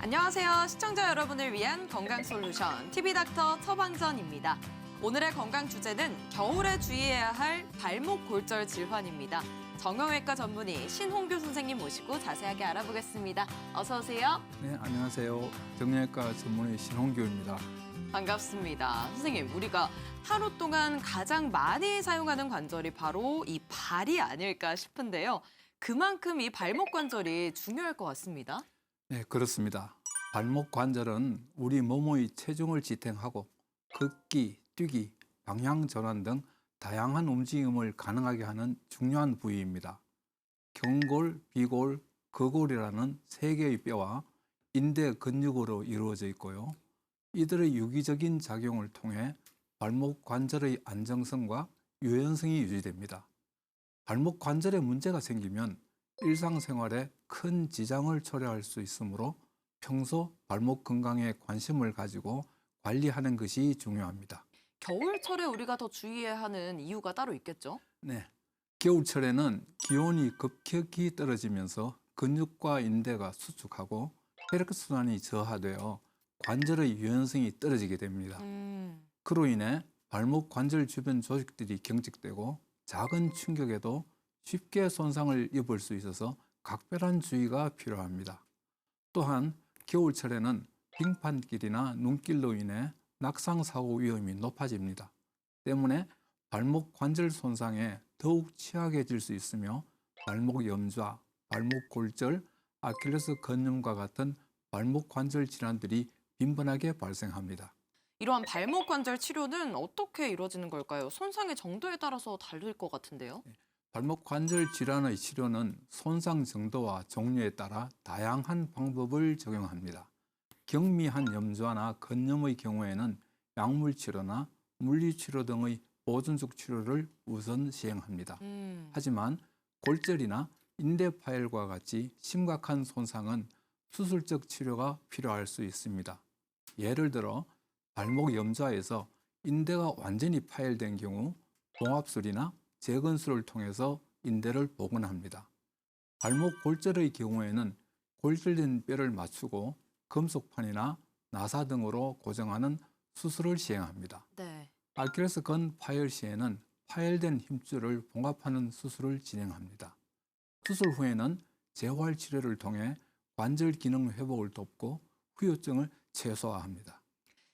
안녕하세요. 시청자 여러분을 위한 건강 솔루션 TV 닥터 처방전입니다. 오늘의 건강 주제는 겨울에 주의해야 할 발목 골절 질환입니다. 정형외과 전문의 신홍규 선생님 모시고 자세하게 알아보겠습니다. 어서 오세요. 네, 안녕하세요. 정형외과 전문의 신홍규입니다. 반갑습니다. 선생님, 우리가 하루 동안 가장 많이 사용하는 관절이 바로 이 발이 아닐까 싶은데요. 그만큼 이 발목 관절이 중요할 것 같습니다. 네, 그렇습니다. 발목 관절은 우리 몸의 체중을 지탱하고 걷기, 뛰기, 방향 전환 등 다양한 움직임을 가능하게 하는 중요한 부위입니다. 경골, 비골, 거골이라는 세 개의 뼈와 인대 근육으로 이루어져 있고요. 이들의 유기적인 작용을 통해 발목 관절의 안정성과 유연성이 유지됩니다. 발목 관절에 문제가 생기면 일상생활에 큰 지장을 초래할 수 있으므로 평소 발목 건강에 관심을 가지고 관리하는 것이 중요합니다. 겨울철에 우리가 더 주의해야 하는 이유가 따로 있겠죠? 네. 겨울철에는 기온이 급격히 떨어지면서 근육과 인대가 수축하고 혈액순환이 저하되어 관절의 유연성이 떨어지게 됩니다. 음, 그로 인해 발목 관절 주변 조직들이 경직되고 작은 충격에도 쉽게 손상을 입을 수 있어서 각별한 주의가 필요합니다. 또한 겨울철에는 빙판길이나 눈길로 인해 낙상 사고 위험이 높아집니다. 때문에 발목 관절 손상에 더욱 취약해질 수 있으며 발목 염좌, 발목 골절, 아킬레스 건염과 같은 발목 관절 질환들이 빈번하게 발생합니다. 이러한 발목 관절 치료는 어떻게 이루어지는 걸까요? 손상의 정도에 따라서 다를 것 같은데요. 발목 관절 질환의 치료는 손상 정도와 종류에 따라 다양한 방법을 적용합니다. 경미한 염좌나 건염의 경우에는 약물 치료나 물리 치료 등의 보존적 치료를 우선 시행합니다. 음, 하지만 골절이나 인대 파열과 같이 심각한 손상은 수술적 치료가 필요할 수 있습니다. 예를 들어 발목 염좌에서 인대가 완전히 파열된 경우 봉합술이나 재건술을 통해서 인대를 복원합니다. 발목 골절의 경우에는 골절된 뼈를 맞추고 금속판이나 나사 등으로 고정하는 수술을 시행합니다. 네. 아킬레스 건 파열 시에는 파열된 힘줄을 봉합하는 수술을 진행합니다. 수술 후에는 재활 치료를 통해 관절 기능 회복을 돕고 후유증을 최소화합니다.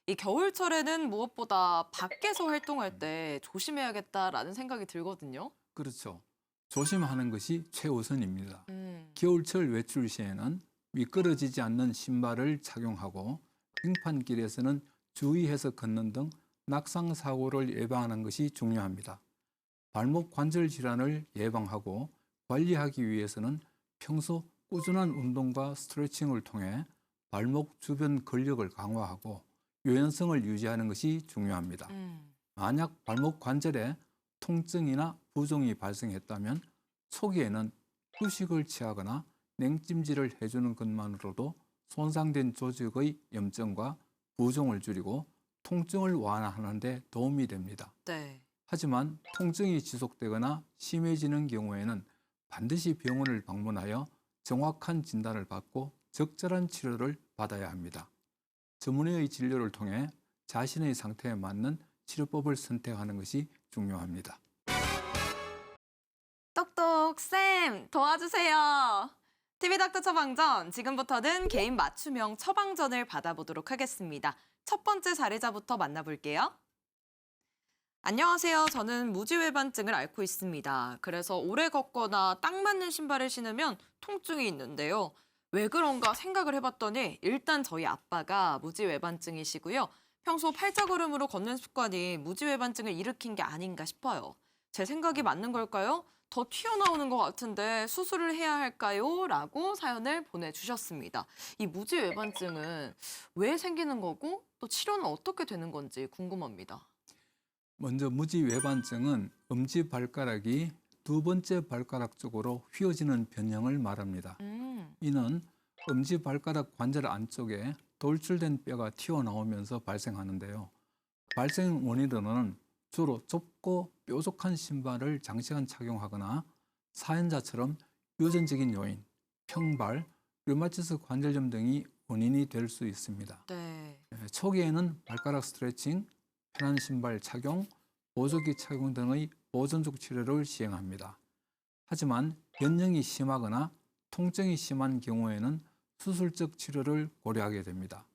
이 겨울철에는 무엇보다 밖에서 활동할 때 조심해야겠다라는 생각이 들거든요. 그렇죠. 조심하는 것이 최우선입니다. 음, 겨울철 외출 시에는 미끄러지지 않는 신발을 착용하고 빙판길에서는 주의해서 걷는 등 낙상 사고를 예방하는 것이 중요합니다. 발목 관절 질환을 예방하고 관리하기 위해서는 평소 꾸준한 운동과 스트레칭을 통해 발목 주변 근력을 강화하고 유연성을 유지하는 것이 중요합니다. 음. 만약 발목 관절에 통증이나 부종이 발생했다면 초기에는 휴식을 취하거나 냉찜질을 해주는 것만으로도 손상된 조직의 염증과 부종을 줄이고 통증을 완화하는 데 도움이 됩니다. 네. 하지만 통증이 지속되거나 심해지는 경우에는 반드시 병원을 방문하여 정확한 진단을 받고 적절한 치료를 받아야 합니다. 전문의의 진료를 통해 자신의 상태에 맞는 치료법을 선택하는 것이 중요합니다. 똑똑 쌤 도와주세요. TV 닥터 처방전 지금부터는 개인 맞춤형 처방전을 받아보도록 하겠습니다. 첫 번째 사례자부터 만나볼게요. 안녕하세요. 저는 무지외반증을 앓고 있습니다. 그래서 오래 걷거나 딱 맞는 신발을 신으면 통증이 있는데요. 왜 그런가 생각을 해봤더니 일단 저희 아빠가 무지외반증이시고요. 평소 팔자걸음으로 걷는 습관이 무지외반증을 일으킨 게 아닌가 싶어요. 제 생각이 맞는 걸까요? 더 튀어나오는 것 같은데 수술을 해야 할까요? 라고 사연을 보내주셨습니다. 이 무지외반증은 왜 생기는 거고 또 치료는 어떻게 되는 건지 궁금합니다. 먼저 무지 외반증은 엄지 발가락이 두 번째 발가락 쪽으로 휘어지는 변형을 말합니다. 음, 이는 엄지 발가락 관절 안쪽에 돌출된 뼈가 튀어나오면서 발생하는데요. 발생 원인으로는 주로 좁고 뾰족한 신발을 장시간 착용하거나 사연자처럼 유전적인 요인, 평발, 류마티스 관절염 등이 원인이 될 수 있습니다. 네. 예, 초기에는 발가락 스트레칭, 편한 신발 착용, 보조기 착용 등의 보존적 치료를 시행합니다. 하지만 변형이 심하거나 통증이 심한 경우에는 수술적 치료를 고려하게 됩니다.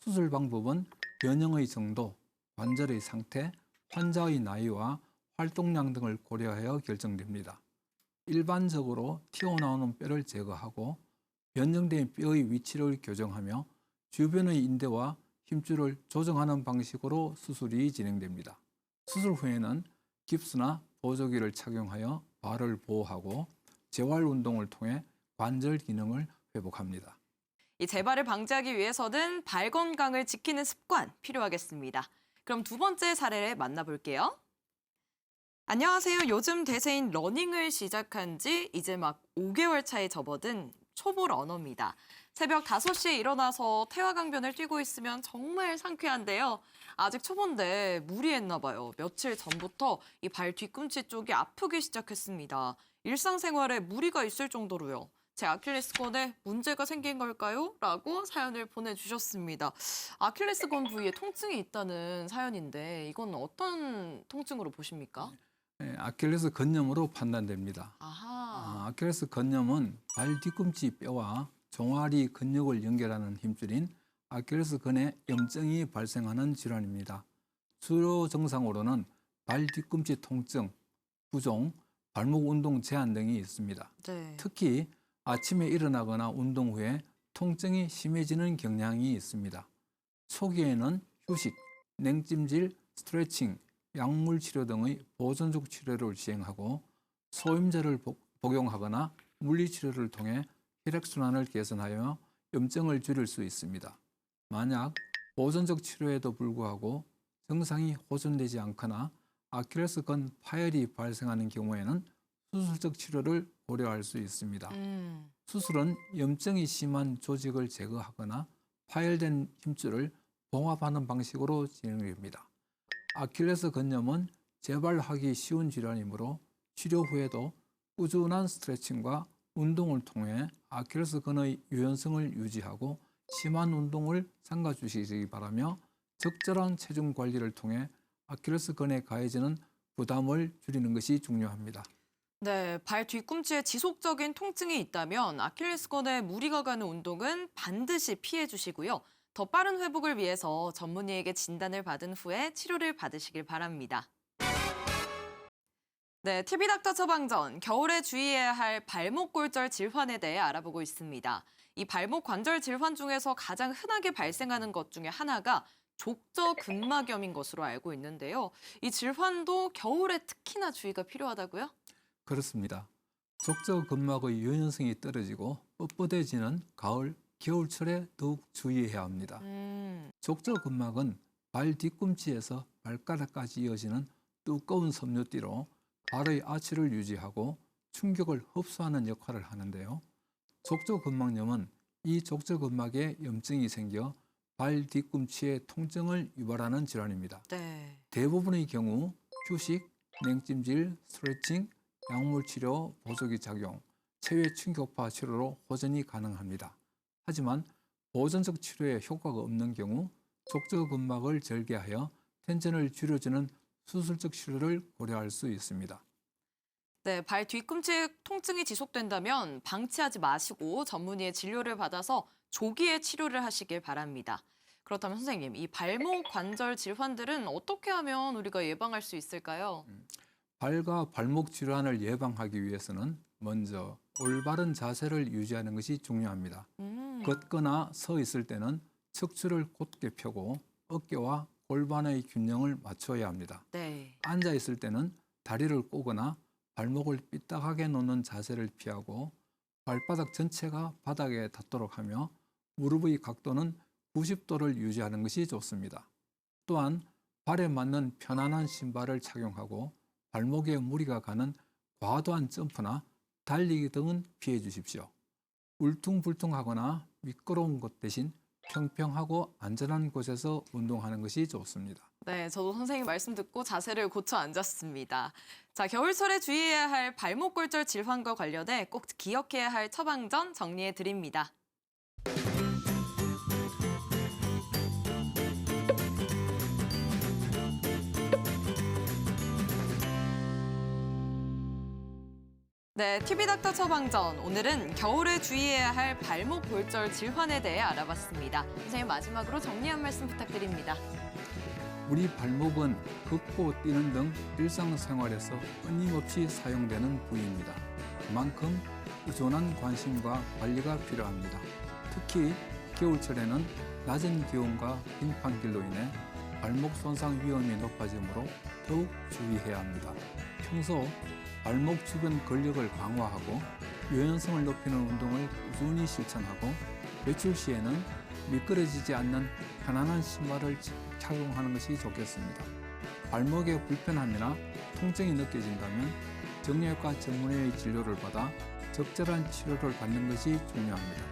수술 방법은 변형의 정도, 관절의 상태, 환자의 나이와 활동량 등을 고려하여 결정됩니다. 일반적으로 튀어나오는 뼈를 제거하고 변형된 뼈의 위치를 교정하며 주변의 인대와 힘줄을 조정하는 방식으로 수술이 진행됩니다. 수술 후에는 깁스나 보조기를 착용하여 발을 보호하고 재활 운동을 통해 관절 기능을 회복합니다. 이 재발을 방지하기 위해서는 발 건강을 지키는 습관 필요하겠습니다. 그럼 두 번째 사례를 만나볼게요. 안녕하세요. 요즘 대세인 러닝을 시작한 지 이제 막 5개월 차에 접어든 초보 러너입니다. 새벽 5시에 일어나서 태화강변을 뛰고 있으면 정말 상쾌한데요. 아직 초보인데 무리했나 봐요. 며칠 전부터 이 발 뒤꿈치 쪽이 아프기 시작했습니다. 일상생활에 무리가 있을 정도로요. 제 아킬레스건에 문제가 생긴 걸까요? 라고 사연을 보내주셨습니다. 아킬레스건 부위에 통증이 있다는 사연인데 이건 어떤 통증으로 보십니까? 예, 아킬레스 건염으로 판단됩니다. 아하. 아, 아킬레스 건염은 발 뒤꿈치 뼈와 종아리 근육을 연결하는 힘줄인 아킬레스 건에 염증이 발생하는 질환입니다. 주로 증상으로는 발 뒤꿈치 통증, 부종, 발목 운동 제한 등이 있습니다. 네. 특히 아침에 일어나거나 운동 후에 통증이 심해지는 경향이 있습니다. 초기에는 휴식, 냉찜질, 스트레칭, 약물 치료 등의 보존적 치료를 시행하고 소임제를 복- 복용하거나 물리 치료를 통해 혈액 순환을 개선하여 염증을 줄일 수 있습니다. 만약 보존적 치료에도 불구하고 증상이 호전되지 않거나 아킬레스건 파열이 발생하는 경우에는 수술적 치료를 고려할 수 있습니다. 음. 수술은 염증이 심한 조직을 제거하거나 파열된 힘줄을 봉합하는 방식으로 진행됩니다. 아킬레스 건염은 재발하기 쉬운 질환이므로 치료 후에도 꾸준한 스트레칭과 운동을 통해 아킬레스 건의 유연성을 유지하고 심한 운동을 삼가 주시기 바라며 적절한 체중 관리를 통해 아킬레스 건에 가해지는 부담을 줄이는 것이 중요합니다. 네, 발 뒤꿈치에 지속적인 통증이 있다면 아킬레스건에 무리가 가는 운동은 반드시 피해 주시고요. 더 빠른 회복을 위해서 전문의에게 진단을 받은 후에 치료를 받으시길 바랍니다. 네, TV 닥터 처방전 겨울에 주의해야 할 발목 골절 질환에 대해 알아보고 있습니다. 이 발목 관절 질환 중에서 가장 흔하게 발생하는 것 중에 하나가 족저근막염인 것으로 알고 있는데요. 이 질환도 겨울에 특히나 주의가 필요하다고요? 그렇습니다. 족저근막의 유연성이 떨어지고 뻣뻣해지는 가을, 겨울철에 더욱 주의해야 합니다. 음, 족저근막은 발 뒤꿈치에서 발가락까지 이어지는 두꺼운 섬유띠로 발의 아치를 유지하고 충격을 흡수하는 역할을 하는데요. 족저근막염은 이 족저근막에 염증이 생겨 발 뒤꿈치에 통증을 유발하는 질환입니다. 네. 대부분의 경우 휴식, 냉찜질, 스트레칭, 약물 치료, 보조기 작용, 체외 충격파 치료로 호전이 가능합니다. 하지만 보존적 치료에 효과가 없는 경우 족저근막을 절개하여 텐션을 줄여주는 수술적 치료를 고려할 수 있습니다. 네, 발 뒤꿈치에 통증이 지속된다면 방치하지 마시고 전문의의 진료를 받아서 조기에 치료를 하시길 바랍니다. 그렇다면 선생님, 이 발목 관절 질환들은 어떻게 하면 우리가 예방할 수 있을까요? 발과 발목 질환을 예방하기 위해서는 먼저 올바른 자세를 유지하는 것이 중요합니다. 음, 걷거나 서 있을 때는 척추를 곧게 펴고 어깨와 골반의 균형을 맞춰야 합니다. 네. 앉아 있을 때는 다리를 꼬거나 발목을 삐딱하게 놓는 자세를 피하고 발바닥 전체가 바닥에 닿도록 하며 무릎의 각도는 90도를 유지하는 것이 좋습니다. 또한 발에 맞는 편안한 신발을 착용하고 발목에 무리가 가는 과도한 점프나 달리기 등은 피해 주십시오. 울퉁불퉁하거나 미끄러운 곳 대신 평평하고 안전한 곳에서 운동하는 것이 좋습니다. 네, 저도 선생님 말씀 듣고 자세를 고쳐 앉았습니다. 자, 겨울철에 주의해야 할 발목 골절 질환과 관련해 꼭 기억해야 할 처방전 정리해 드립니다. 네, TV닥터 처방전. 오늘은 겨울에 주의해야 할 발목 골절 질환에 대해 알아봤습니다. 선생님 마지막으로 정리 한 말씀 부탁드립니다. 우리 발목은 걷고 뛰는 등 일상생활에서 끊임없이 사용되는 부위입니다. 그만큼 꾸준한 관심과 관리가 필요합니다. 특히 겨울철에는 낮은 기온과 빙판 길로 인해 발목 손상 위험이 높아지므로 더욱 주의해야 합니다. 평소 발목 주변 근력을 강화하고 유연성을 높이는 운동을 꾸준히 실천하고 외출 시에는 미끄러지지 않는 편안한 신발을 착용하는 것이 좋겠습니다. 발목에 불편함이나 통증이 느껴진다면 정형외과 전문의의 진료를 받아 적절한 치료를 받는 것이 중요합니다.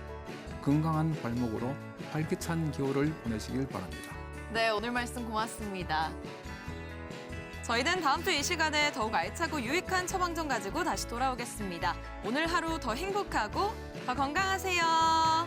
건강한 발목으로 활기찬 겨울을 보내시길 바랍니다. 네, 오늘 말씀 고맙습니다. 저희는 다음 주 이 시간에 더욱 알차고 유익한 처방전 가지고 다시 돌아오겠습니다. 오늘 하루 더 행복하고 더 건강하세요.